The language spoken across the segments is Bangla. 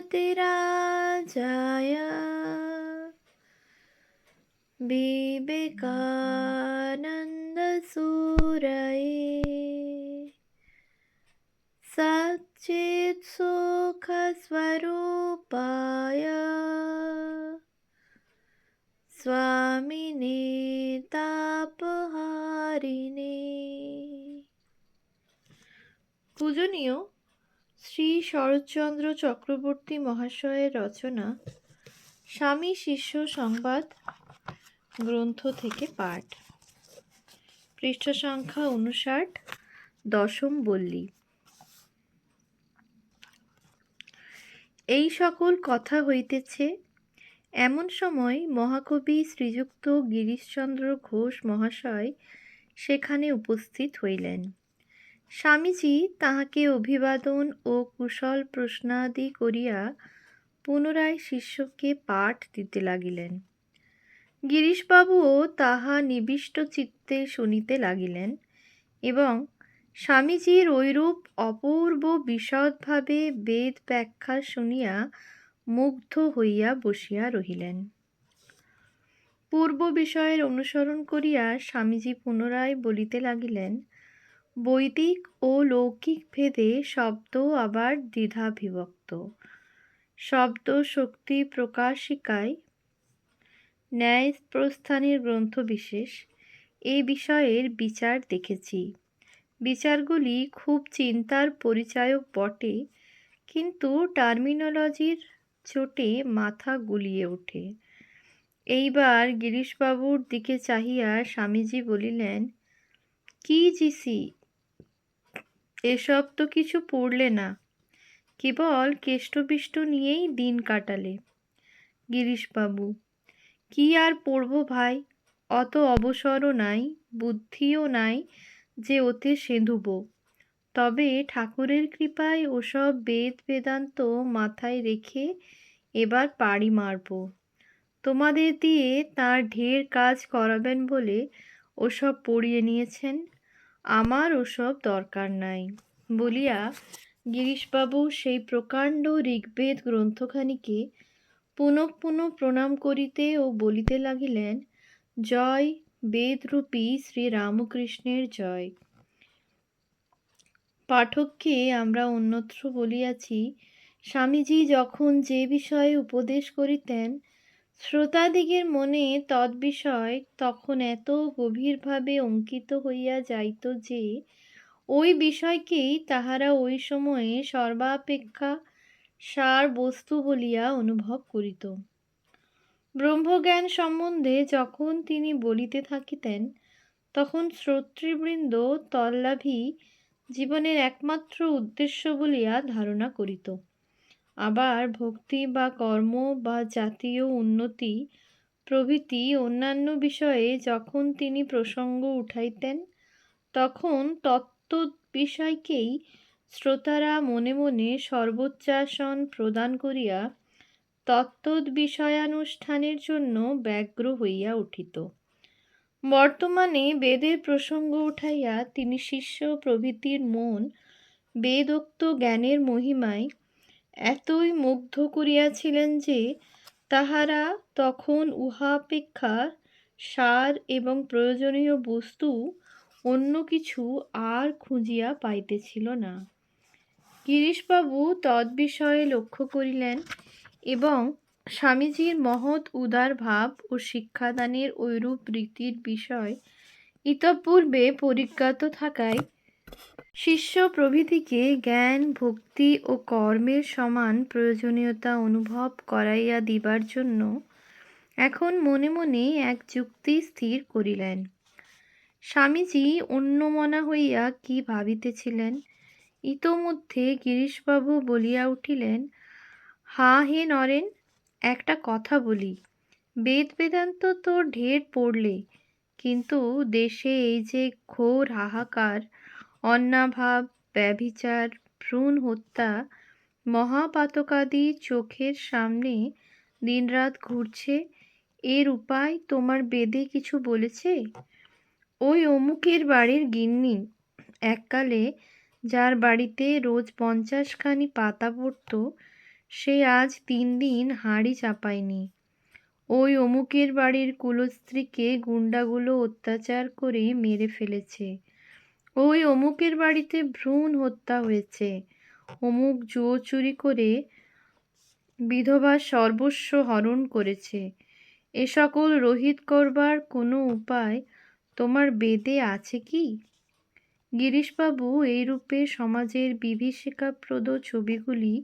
पति राजाय विवेकानन्दसूरये सच्चित् सुखस्वरूपाय स्वामिने तापहारिणे पूजनीय। শ্রী শরৎচন্দ্র চক্রবর্তী মহাশয়ের রচনা, স্বামী শিষ্য সংবাদ গ্রন্থ থেকে পাঠ। পৃষ্ঠ সংখ্যা উনষাট, দশম বল্লী। এই সকল কথা হইতেছে, এমন সময় মহাকবি শ্রীযুক্ত গিরিশচন্দ্র ঘোষ মহাশয় সেখানে উপস্থিত হইলেন। স্বামীজি তাহাকে অভিবাদন ও কুশল প্রশ্নাদি করিয়া পুনরায় শিষ্যকে পাঠ দিতে লাগিলেন। গিরিশবাবুও তাহা নিবিষ্ট চিত্তে শুনিতে লাগিলেন এবং স্বামীজির ঐরূপ অপূর্ব বিশদভাবে বেদ ব্যাখ্যা শুনিয়া মুগ্ধ হইয়া বসিয়া রহিলেন। পূর্ব বিষয়ের অনুসরণ করিয়া স্বামীজি পুনরায় বলিতে লাগিলেন বৈদিক ও লৌকিক ভেদে শব্দ আবার দ্বিধাবিভক্ত। শব্দ শক্তি প্রকাশিকায় ন্যায় প্রস্থানের গ্রন্থ বিশেষ। এই বিষয়ের বিচার দেখেছি। বিচারগুলি খুব চিন্তার পরিচায়ক বটে, কিন্তু টার্মিনোলজির চোটে মাথা গুলিয়ে ওঠে। এইবার গিরিশবাবুর দিকে চাহিয়া স্বামীজি বলিলেন, কি জিসি এসব তো কিছু পড়লে না। কেবল কেষ্টবিষ্ট নিয়েই দিন কাটালে। গিরিশবাবু, কি আর পড়ব ভাই? অত অবসরও নাই, বুদ্ধিও নাই যে ওতে সেঁধুব। তবে ঠাকুরের কৃপায় ওসব বেদ বেদান্ত মাথায় রেখে এবার পাড়ি মারব। তোমাদের দিয়ে তার ঢের কাজ করাবেন বলে ওসব পড়িয়ে নিয়েছেন। আমার ওসব দরকার নাই। বলিয়া গিরিশবাবু সেই প্রকাণ্ড ঋগ্বেদ গ্রন্থখানিকে পুনঃ পুনঃ প্রণাম করিতে ও বলিতে লাগিলেন, জয় বেদরূপী শ্রীরামকৃষ্ণের জয়। পাঠককে আমরা অন্যত্র বলিয়াছি, স্বামীজি যখন যে বিষয়ে উপদেশ করিতেন শ্রোতাদিগের মনে তদ্বিষয় তখন এত গভীরভাবে অঙ্কিত হইয়া যাইত যে, ওই বিষয়কেই তাহারা ওই সময়ে সর্বাপেক্ষা সার বস্তু বলিয়া অনুভব করিত। ব্রহ্মজ্ঞান সম্বন্ধে যখন তিনি বলিতে থাকিতেন, তখন শ্রোতৃবৃন্দ তল্লাভী জীবনের একমাত্র উদ্দেশ্য বলিয়া ধারণা করিত। আবার ভক্তি বা কর্ম বা জাতীয় উন্নতি প্রভৃতি অন্যান্য বিষয়ে যখন তিনি প্রসঙ্গ উঠাইতেন, তখন তত্ত্ব বিষয়কেই শ্রোতারা মনে মনে সর্বোচ্চাসন প্রদান করিয়া তত্ত্বদ বিষয়ানুষ্ঠানের জন্য ব্যগ্র হইয়া উঠিত। বর্তমানে বেদের প্রসঙ্গ উঠাইয়া তিনি শিষ্য প্রভৃতির মন, বেদোক্ত জ্ঞানের মহিমায় এতই মুগ্ধ করিয়াছিলেন যে তাহারা তখন উহাপেক্ষা সার এবং প্রয়োজনীয় বস্তু অন্য কিছু আর খুঁজিয়া পাইতেছিল না। গিরিশবাবু তদ্বিষয়ে লক্ষ্য করিলেন এবং স্বামীজির মহৎ উদার ভাব ও শিক্ষাদানের ঐরূপ রীতির বিষয় ইতপূর্বে পরিজ্ঞাত থাকায় শিষ্য প্রভৃতিকে জ্ঞান, ভক্তি ও কর্মের সমান প্রয়োজনীয়তা অনুভব করাইয়া দিবার জন্য এখন মনে মনে এক যুক্তি স্থির করিলেন। স্বামীজি অন্যমনা হইয়া কি ভাবিতেছিলেন? ইতোমধ্যে গিরিশবাবু বলিয়া উঠিলেন, হা হে নরেন, একটা কথা বলি। বেদ বেদান্ত তো ঢের পড়লে, কিন্তু দেশে এই যে ঘোর হাহাকার অন্নাভাব, ব্যভিচার, ভ্রূণ হত্যা, মহাপাতকাদি চোখের সামনে দিনরাত ঘুরছে। এর উপায় তোমার বেদে কিছু বলেছে? ওই অমুকের বাড়ির গিন্নি। এককালে যার বাড়িতে রোজ পঞ্চাশখানি পাতা পড়ত, সে আজ তিন দিন হাঁড়ি চাপায়নি। ওই অমুকের বাড়ির কুলস্ত্রীকে গুন্ডাগুলো অত্যাচার করে মেরে ফেলেছে। ওই অমুকের বাড়িতে ভ্রূণ হত্যা হয়েছে। অমুক জুয়ো চুরি করে বিধবা সর্বস্ব হরণ করেছে। এ সকল রহিত করবার কোনো উপায় তোমার বেদে আছে কি? গিরিশবাবু এইরূপে সমাজের বিভীষিকাপ্রদ ছবিগুলি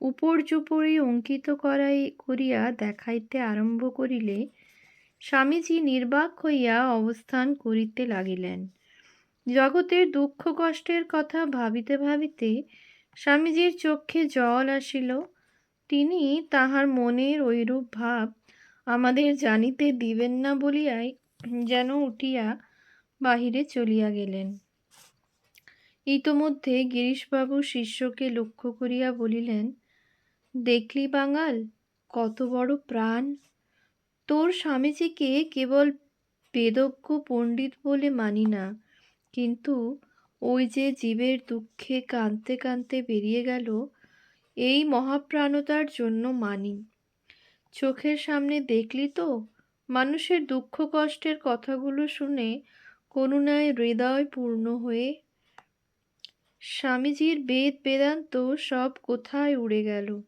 উপর্যুপরি অঙ্কিত করাই করিয়া দেখাইতে আরম্ভ করিলে, স্বামীজি নির্বাক হইয়া অবস্থান করিতে লাগিলেন। জগতের দুঃখ কষ্টের কথা ভাবিতে ভাবিতে স্বামীজির চক্ষে জল আসিল। তিনি তাহার মনের ঐরূপ ভাব আমাদের জানিতে দিবেন না বলিয়াই যেন উঠিয়া বাহিরে চলিয়া গেলেন। ইতোমধ্যে গিরিশবাবু শিষ্যকে লক্ষ্য করিয়া বলিলেন, দেখলি বাঙাল, কত বড় প্রাণ। তোর স্বামীজিকে কেবল বেদজ্ঞ পণ্ডিত বলে মানি না কিন্তু ওই যে জীবের দুঃখে কাঁদতে কাঁদতে বেরিয়ে গেল, এই মহাপ্রাণতার জন্য মানি। চোখের সামনে দেখলি তো, মানুষের দুঃখ কষ্টের কথাগুলো শুনে করুণায় হৃদয় পূর্ণ হয়ে স্বামীজির বেদ বেদান্ত সব কোথায় উড়ে গেল।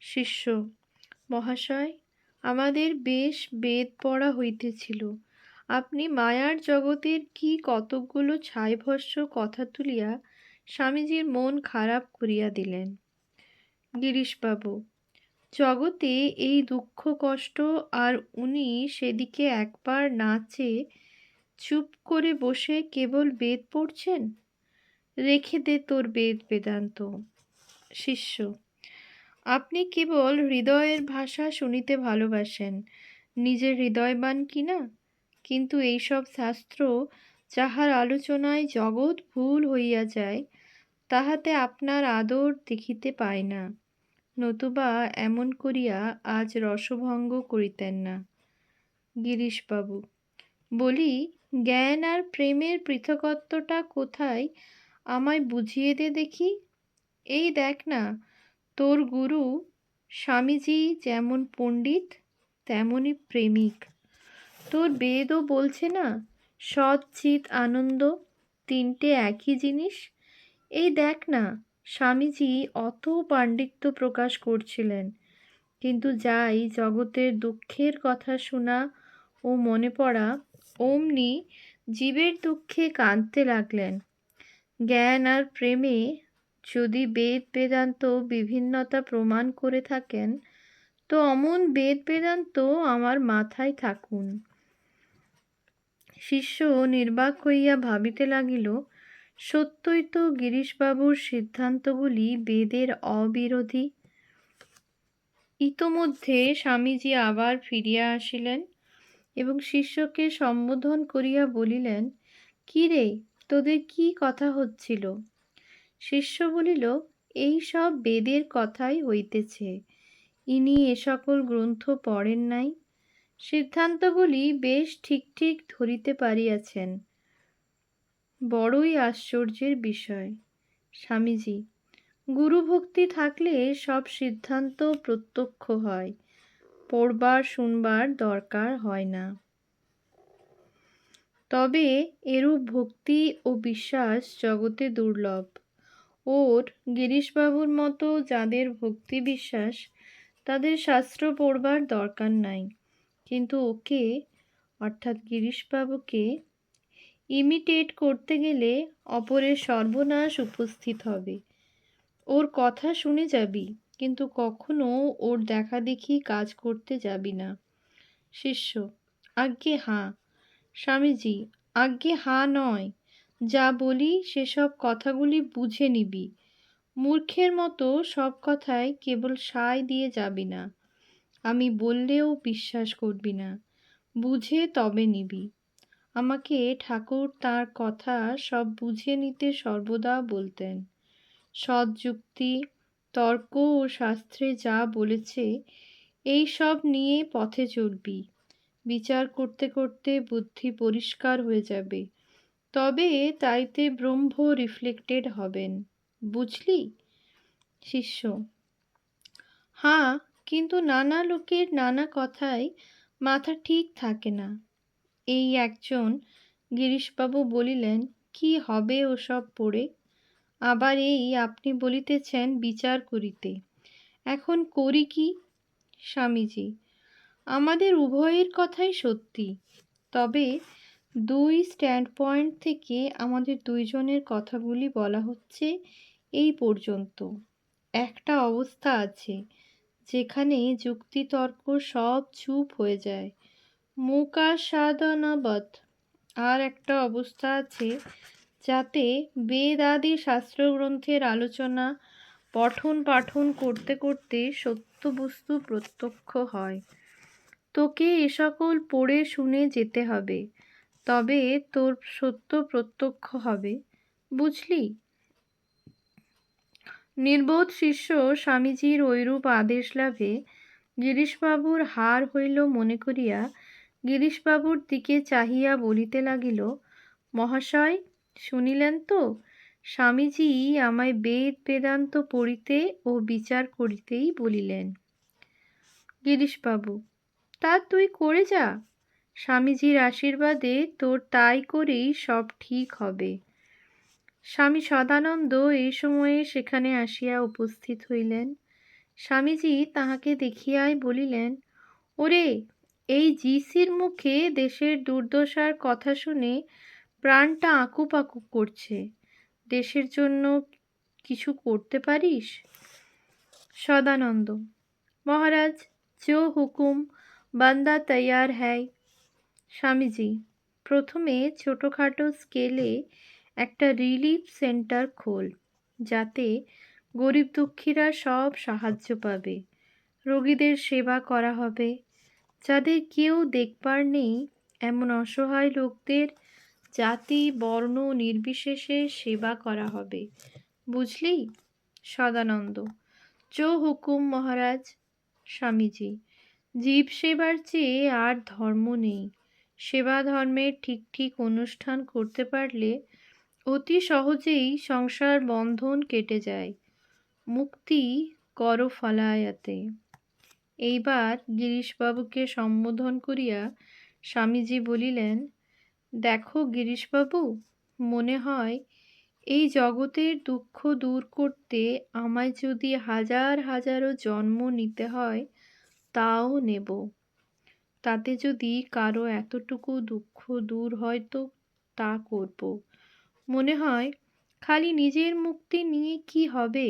শিষ্য, মহাশয়, আমাদের বেশ বেদ পড়া হইতেছিল। আপনি মায়ার জগতের কি কতকগুলো ছাইভস্য কথা তুলিয়া স্বামীজির মন খারাপ করিয়া দিলেন। গিরিশবাবু, জগতে এই দুঃখ কষ্ট আর উনি সেদিকে একবার নাচে চুপ করে বসে কেবল বেদ পড়ছেন? রেখে দে তোর বেদ বেদান্ত। শিষ্য, আপনি কেবল হৃদয়ের ভাষা শুনিতে ভালোবাসেন। নিজের হৃদয়বান কিনা কিন্তু এইসব শাস্ত্র যাহার আলোচনায় জগৎ ভুল হইয়া যায়, তাহাতে আপনার আদর দেখিতে পায় না, নতুবা এমন করিয়া আজ রসভঙ্গ করিতেন না। গিরিশবাবু, বলি, জ্ঞান আর প্রেমের পৃথকত্বটা কোথায়, আমায় বুঝিয়ে দে দেখি। এই দেখ না, তোর গুরু স্বামীজি যেমন পণ্ডিত তেমনই প্রেমিক। তোর বেদও বলছে না? সৎ, চিত, আনন্দ, তিনটে একই জিনিস? এই দেখ না, স্বামীজি অত পাণ্ডিত্য প্রকাশ করছিলেন। কিন্তু যাই জগতের দুঃখের কথা শোনা ও মনে পড়া, অমনি জীবের দুঃখে কাঁদতে লাগলেন। জ্ঞান আর প্রেমে যদি বেদ বেদান্ত বিভিন্নতা প্রমাণ করে থাকেন, তো অমন বেদ বেদান্ত আমার মাথায় থাকুন। শিষ্য নির্বাক হইয়া ভাবিতে লাগিল, সত্যই তো গিরিশবাবুর সিদ্ধান্তগুলি বেদের অবিরোধী। ইতোমধ্যে স্বামীজি আবার ফিরিয়া আসিলেন এবং শিষ্যকে সম্বোধন করিয়া বলিলেন, কি রে, তোদের কি কথা হচ্ছিল? শিষ্য বলিল, এই সব বেদের কথাই হইতেছে। ইনি এ সকল গ্রন্থ পড়েন নাই। সিদ্ধান্তগুলি বেশ ঠিক ঠিক ধরিতে পারিয়াছেন। বড়ই আশ্চর্যের বিষয়। স্বামীজি, গুরুভক্তি থাকলে সব সিদ্ধান্ত প্রত্যক্ষ হয়, পড়বার শুনবার দরকার হয় না। তবে এরূপ ভক্তি ও বিশ্বাস জগতে দুর্লভ। ওর গিরিশবাবুর মতো যাদের ভক্তি বিশ্বাস, তাদের শাস্ত্র পড়বার দরকার নাই। কিন্তু ওকে, অর্থাৎ গিরিশবাবুকে ইমিটেট করতে গেলে অপরের সর্বনাশ উপস্থিত হবে। ওর কথা শুনে যাবি, কিন্তু কখনো ওর দেখা দেখি কাজ করতে যাবি না। শিষ্য, আজ্ঞে হাঁ। স্বামীজি, আজ্ঞে হাঁ নয়। যা বলি সেসব কথাগুলি বুঝে নিবি। মূর্খের মতো সব কথায় কেবল সায় দিয়ে যাবি না। আমি বললেও বিশ্বাস করবি না। বুঝে তবে নিবি। আমাকে ঠাকুর তার কথা সব বুঝে নিতে সর্বদা বলতেন। সৎ যুক্তি, তর্ক ও শাস্ত্রে যা বলেছে, এই সব নিয়ে পথে চলবি। বিচার করতে করতে বুদ্ধি পরিষ্কার হয়ে যাবে। তবে তাইতে ব্রহ্ম রিফ্লেক্টেড হবেন। বুঝলি? শিষ্য। হাঁ কিন্তু নানা লোকের নানা কথায় মাথা ঠিক থাকে না। এই একজন গিরিশবাবু বলিলেন, কি হবে ওসব পড়ে? আবার এই আপনি বলিতেছেন বিচার করিতে। এখন করি কি, স্বামীজি? আমাদের উভয়ের কথাই সত্যি। তবে দুই স্ট্যান্ড পয়েন্ট থেকে আমাদের দুইজনের কথাগুলি বলা হচ্ছে এই পর্যন্ত। একটা অবস্থা আছে যেখানে যুক্তিতর্ক সব চুপ হয়ে যায়। মুকাসাদনাবৎ। আর একটা অবস্থা আছে যাতে বেদ আদি শাস্ত্রগ্রন্থের আলোচনা পঠন পাঠন করতে করতে সত্য বস্তু প্রত্যক্ষ হয়। তোকে এ সকল পড়ে শুনে যেতে হবে, তবে তোর সত্য প্রত্যক্ষ হবে। বুঝলি? নির্বোধ শিষ্য স্বামীজির ঐরূপ আদেশ লাভে গিরিশবাবুর হার হইল মনে করিয়া গিরিশবাবুর দিকে চাহিয়া বলিতে লাগিল, মহাশয়, শুনিলেন তো? স্বামীজি আমায় বেদ বেদান্ত পড়িতে ও বিচার করিতেই বলিলেন। গিরিশবাবু, তা তুই করে যা। স্বামীজির আশীর্বাদে তোর তাই করেই সব ঠিক হবে। স্বামী সদানন্দ এই সময়ে সেখানে আসিয়া উপস্থিত হইলেন। স্বামীজি তাহাকে দেখিয়াই বলিলেন, ওরে, এই জিসির মুখে দেশের দুর্দশার কথা শুনে প্রাণটা আঁকুপাকু করছে। দেশের জন্য কিছু করতে পারিস? সদানন্দ, মহারাজ जो হুকুম, বান্দা তৈয়ার হ্যায়। স্বামীজি, প্রথমে ছোটোখাটো স্কেলে একটা রিলিফ সেন্টার খোল, যাতে গরিব দুঃখীরা সব সাহায্য পাবে। রোগীদের সেবা করা হবে। যাদের কেউ দেখবার নেই, এমন অসহায় লোকদের জাতি, বর্ণ, নির্বিশেষে সেবা করা হবে। বুঝলি? সদানন্দ। চো হুকুম মহারাজ, স্বামীজি, জীব সেবার চেয়ে আর ধর্ম নেই। সেবা ধর্মের ঠিক ঠিক অনুষ্ঠান করতে পারলে অতি সহজেই সংসার বন্ধন কেটে যায়। মুক্তি কর ফলায়াতে। এইবার গিরিশবাবুকে সম্বোধন করিয়া স্বামীজি বলিলেন, দেখো গিরিশবাবু, মনে হয় এই জগতের দুঃখ দূর করতে আমায় যদি হাজার হাজারো জন্ম নিতে হয়, তাও নেব। তাতে যদি কারও এতটুকু দুঃখ দূর হয় তো তা করব। মনে হয় খালি নিজের মুক্তি নিয়ে কী হবে?